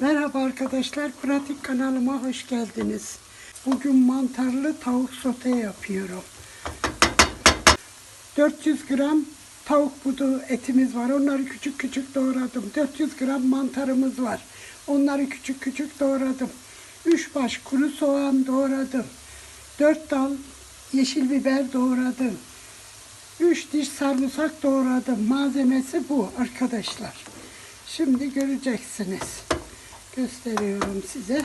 Merhaba arkadaşlar, pratik kanalıma hoş geldiniz. Bugün mantarlı tavuk sote yapıyorum. 400 gram tavuk budu etimiz var. Onları küçük küçük doğradım. 400 gram mantarımız var. Onları küçük küçük doğradım. 3 baş kuru soğan doğradım. 4 dal yeşil biber doğradım. 3 diş sarımsak doğradım. Malzemesi bu arkadaşlar. Şimdi göreceksiniz. Gösteriyorum size.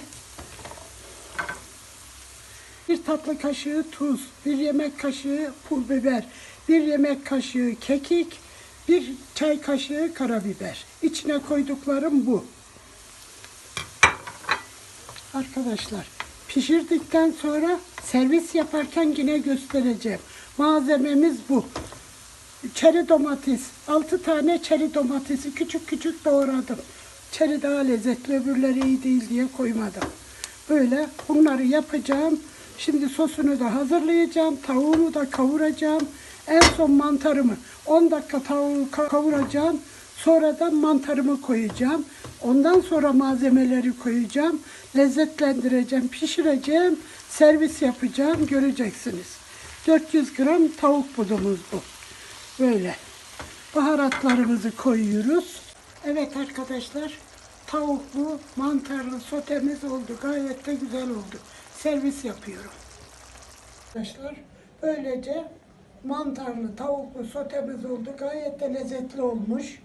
Bir tatlı kaşığı tuz, bir yemek kaşığı pul biber, bir yemek kaşığı kekik, bir çay kaşığı karabiber. İçine koyduklarım bu. Arkadaşlar pişirdikten sonra servis yaparken yine göstereceğim. Malzememiz bu. Çeri domates, 6 tane çeri domatesi küçük küçük doğradım. Çeri daha lezzetli, öbürleri iyi değil diye koymadım. Böyle bunları yapacağım. Şimdi sosunu da hazırlayacağım. Tavuğumu da kavuracağım. En son mantarımı 10 dakika tavuğu ka- kavuracağım. Sonradan mantarımı koyacağım. Ondan sonra malzemeleri koyacağım. Lezzetlendireceğim, pişireceğim. Servis yapacağım. Göreceksiniz. 400 gram tavuk budumuz bu. Böyle. Baharatlarımızı koyuyoruz. Evet arkadaşlar. Tavuklu mantarlı sotemiz oldu. Gayet de güzel oldu. Servis yapıyorum. Arkadaşlar böylece mantarlı tavuklu sotemiz oldu. Gayet de lezzetli olmuş.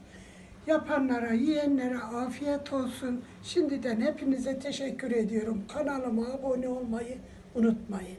Yapanlara, yiyenlere afiyet olsun. Şimdiden hepinize teşekkür ediyorum. Kanalıma abone olmayı unutmayın.